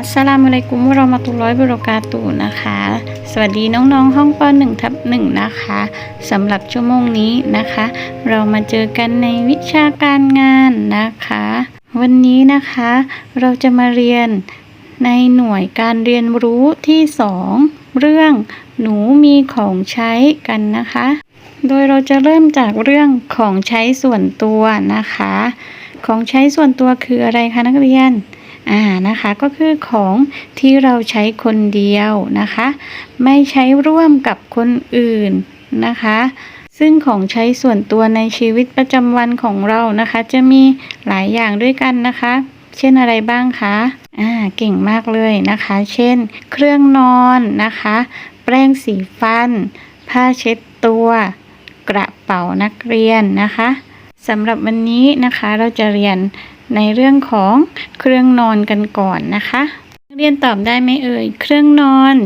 อัสสลามุอะลัยกุมวะเรามะตุลอฮิวะบรกาตุฮ์นะคะ สวัสดีน้องๆ ห้องป .1 ทับ1นะคะสำหรับชั่วโมงนี้นะคะ เรามาเจอกันในวิชาการงานนะคะ วันนี้นะคะเราจะมาเรียนในหน่วยการเรียนรู้ที่ 2 เรื่องหนูมีของใช้กันนะคะ โดยเราจะเริ่มจากเรื่องของใช้ส่วนตัวนะคะ ของใช้ส่วนตัวคืออะไรคะนักเรียน อ่านะคะก็คือของที่เราใช้คนเดียวนะคะ ไม่ใช้ร่วมกับคนอื่นนะคะ ซึ่งของใช้ส่วนตัวในชีวิตประจำวันของเรานะคะ จะมีหลายอย่างด้วยกันนะคะ เช่นอะไรบ้างคะอ่าเก่งมากเลยนะคะ เช่น เครื่องนอนนะคะ แปรงสีฟัน ผ้าเช็ดตัว กระเป๋านักเรียนนะคะสำหรับวันนี้นะคะเราจะเรียน ในเรื่องของเครื่องนอนกันก่อนนะคะ เรียนตอบได้ไหมเอ่ย เครื่องนอน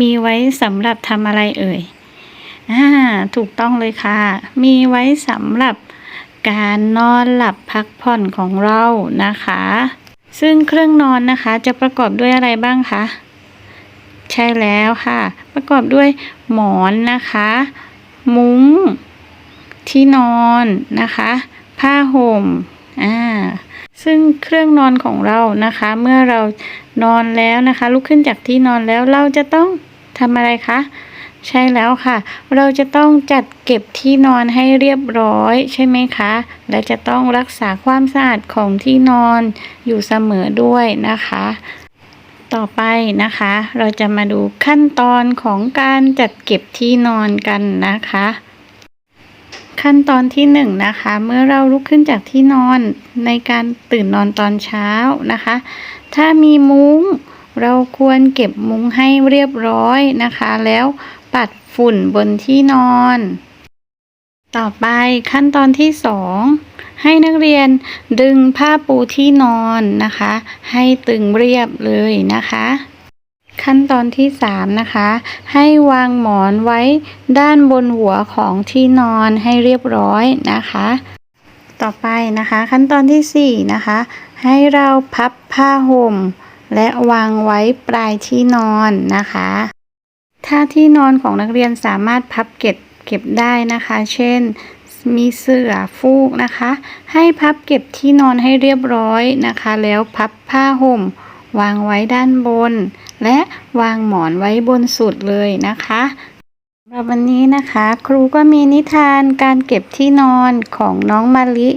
มีไว้สำหรับทำอะไรเอ่ยอ่าถูกต้องเลยค่ะ มีไว้สำหรับการนอนหลับพักผ่อนของเรานะคะ ซึ่งเครื่องนอนนะคะจะประกอบด้วยอะไรบ้างคะ ใช่แล้วค่ะ ประกอบด้วยหมอนนะคะ มุ้ง ที่นอนนะคะ ผ้าห่ม อ่าซึ่งเครื่องนอนของเรานะคะ เมื่อเรานอนแล้วนะคะ ลุกขึ้นจากที่นอนแล้วเราจะต้องทำอะไรคะใช่แล้วค่ะ เราจะต้องจัดเก็บที่นอนให้เรียบร้อยใช่ไหมคะ และจะต้องรักษาความสะอาดของที่นอนอยู่เสมอด้วยนะคะ ต่อไปนะคะ เราจะมาดูขั้นตอนของการจัดเก็บที่นอนกันนะคะ ขั้นตอนที่หนึ่งนะคะ เมื่อเราลุกขึ้นจากที่นอนในการตื่นนอนตอนเช้านะคะ ถ้ามีมุ้ง เราควรเก็บมุ้งให้เรียบร้อยนะคะ แล้วปัดฝุ่นบนที่นอน ต่อไปขั้นตอนที่สองให้นักเรียนดึงผ้าปูที่นอนนะคะ ให้ตึงเรียบเลยนะคะ ขั้นตอนที่สามนะคะ ให้วางหมอนไว้ด้านบนหัวของที่นอนให้เรียบร้อยนะคะ ต่อไปนะคะ ขั้นตอนที่สี่นะคะ ให้เราพับผ้าห่ม และวางไว้ปลายที่นอนนะคะ ถ้าที่นอนของนักเรียนสามารถพับเก็บเก็บได้นะคะ เช่นมีเสื่อฟูกนะคะ ให้พับเก็บที่นอนให้เรียบร้อยนะคะ แล้วพับผ้าห่ม วางไว้ด้านบน และวางหมอนไว้บนสุดเลยนะคะสำหรับวันนี้นะคะ ครูก็มีนิทานการเก็บที่นอนของน้องมาลิ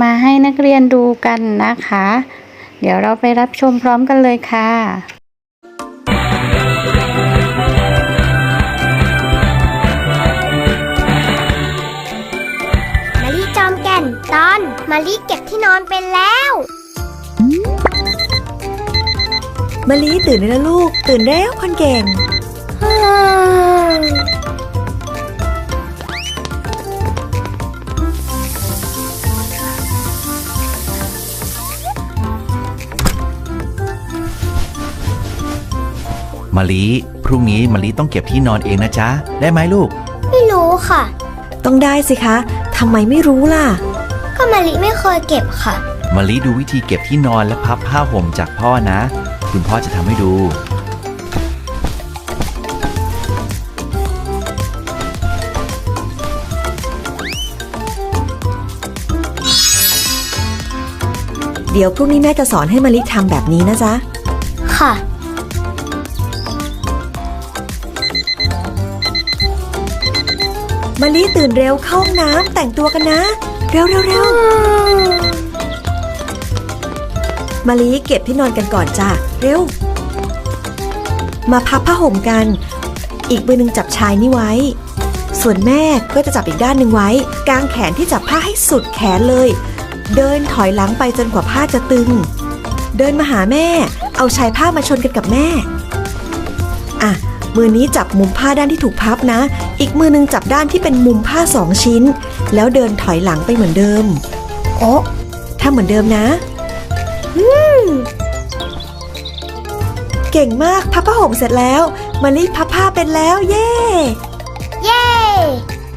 มาให้นักเรียนดูกันนะคะ เดี๋ยวเราไปรับชมพร้อมกันเลยค่ะ มะลิตื่นได้แล้วลูก ตื่นแล้วคนเก่งมะลิพรุ่งนี้มะลิต้องเก็บที่นอนเองนะจ๊ะ ได้ไหมลูก ไม่รู้ค่ะ ต้องได้สิคะทำไมไม่รู้ล่ะ ก็มารีไม่เคยเก็บค่ะมะลิดูวิธีเก็บที่นอนและพับผ้าห่มจากพ่อนะ คุณพ่อจะทำให้ดูเดี๋ยวพรุ่งนี้แม่จะสอนให้มะลิทำแบบนี้นะจ๊ะ ค่ะ มะลิตื่นเร็วเข้าห้องน้ำแต่งตัวกันนะ เร็วเร็วเร็ว มะลิเก็บที่นอนกันก่อนจ้ะเร็ว มาพับผ้าห่มกัน อีกมือหนึ่งจับชายนี่ไว้ ส่วนแม่ก็จะจับอีกด้านหนึ่งไว้ กางแขนที่จับผ้าให้สุดแขนเลย เดินถอยหลังไปจนกว่าผ้าจะตึง เดินมาหาแม่ เอาชายผ้ามาชนกันกับแม่ อะมือนี้จับมุมผ้าด้านที่ถูกพับนะ อีกมือหนึงจับด้านที่เป็นมุมผ้าสองชิ้น แล้วเดินถอยหลังไปเหมือนเดิม โอ้ถ้าเหมือนเดิมนะ เก่งมากพับผ้าห่มเสร็จแล้วมารีพับผ้าเป็นแล้วเย่เย่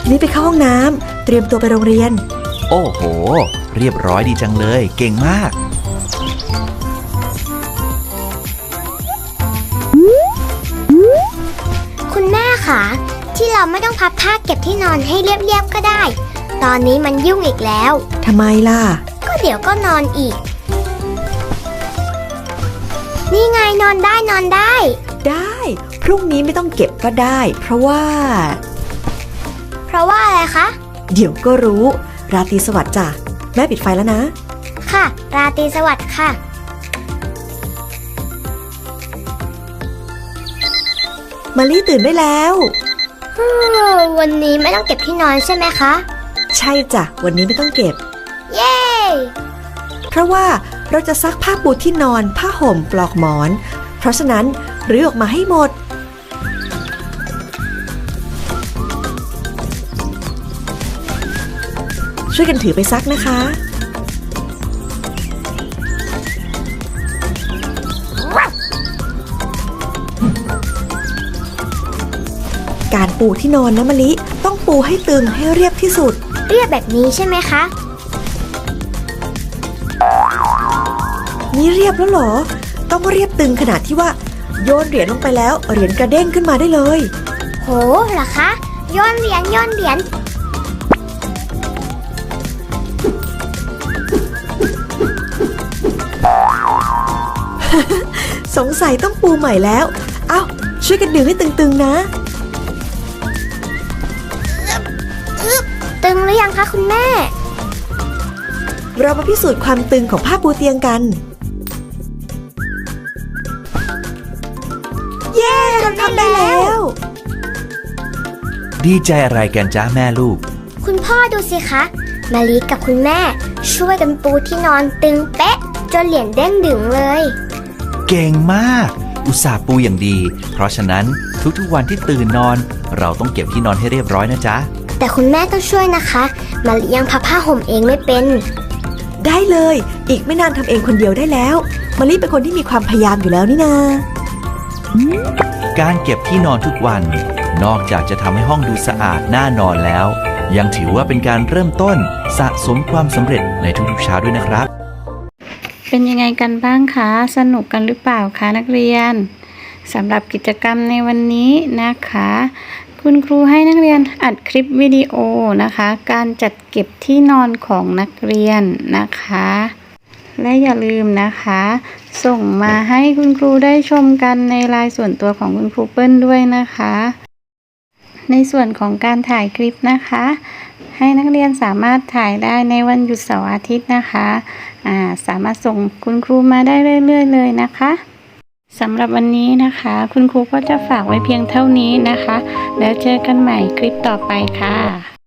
นี่ไปเข้าห้องน้ำเตรียมตัวไปโรงเรียน โอ้โห เรียบร้อยดีจังเลย เก่งมาก คุณแม่คะที่เราไม่ต้องพับผ้าเก็บที่นอนให้เรียบๆก็ได้ ตอนนี้มันยุ่งอีกแล้วทำไมล่ะ ก็เดี๋ยวก็นอนอีก นี่ไงนอนได้นอนได้ ได้ พรุ่งนี้ไม่ต้องเก็บก็ได้ เพราะว่า เพราะว่าอะไรคะ เดี๋ยวก็รู้ ราตรีสวัสดิ์จ้ะ แม่ปิดไฟแล้วนะ ค่ะ ราตรีสวัสดิ์ค่ะ มารีตื่นได้แล้วอืมวันนี้ไม่ต้องเก็บที่นอนใช่ไหมคะ ใช่จ้ะ วันนี้ไม่ต้องเก็บ เย้ เพราะว่าเราจะซักผ้าปูที่นอน ผ้าห่มปลอกหมอน เพราะฉะนั้นรื้อออกมาให้หมด ช่วยกันถือไปซักนะคะการปูที่นอนนะมะลิ ต้องปูให้ตึงให้เรียบที่สุด เรียบแบบนี้ใช่ไหมคะ นี่เรียบแล้วเหรอ ต้องเรียบตึงขนาดที่ว่าโยนเหรียญลงไปแล้วเหรียญกระเด้งขึ้นมาได้เลย โหเหรอคะโย้อนเหรียญโย้อนเหรียญสงสัยต้องปูใหม่แล้ว เอ้า ช่วยกันดึงให้ตึงๆนะ ตึงหรือยังคะคุณแม่ เรามาพิสูจน์ความตึงของผ้าปูเตียงกัน ทำได้แล้ว ดีใจอะไรกันจ้าแม่ลูก คุณพ่อดูสิคะ มาลีกับคุณแม่ ช่วยกันปูที่นอนตึงเป๊ะ จนเหรียญเด้งดึงเลย เก่งมาก อุตส่าห์ปูอย่างดี เพราะฉะนั้นทุกๆวันที่ตื่นนอน เราต้องเก็บที่นอนให้เรียบร้อยนะจ๊ะ แต่คุณแม่ต้องช่วยนะคะ มาลียังพับผ้าห่มเองไม่เป็น ได้เลย อีกไม่นานทำเองคนเดียวได้แล้วมารีเป็นคนที่มีความพยายามอยู่แล้วนี่นา การเก็บที่นอนทุกวัน นอกจากจะทำให้ห้องดูสะอาดน่านอนแล้ว ยังถือว่าเป็นการเริ่มต้นสะสมความสำเร็จในทุกๆเช้าด้วยนะครับ เป็นยังไงกันบ้างคะ สนุกกันหรือเปล่าคะนักเรียนสำหรับกิจกรรมในวันนี้นะคะ คุณครูให้นักเรียนอัดคลิปวิดีโอนะคะ การจัดเก็บที่นอนของนักเรียนนะคะ และอย่าลืมนะคะ ส่งมาให้คุณครูได้ชมกันในไลน์ส่วนตัวของคุณครูเปิ้ลด้วยนะคะ ในส่วนของการถ่ายคลิปนะคะ ให้นักเรียนสามารถถ่ายได้ในวันหยุดเสาร์อาทิตย์นะคะาสามารถส่งคุณครูมาได้เรื่อย ๆ เลยนะคะสำหรับวันนี้นะคะ คุณครูก็จะฝากไว้เพียงเท่านี้นะคะ แล้วเจอกันใหม่คลิปต่อไปค่ะ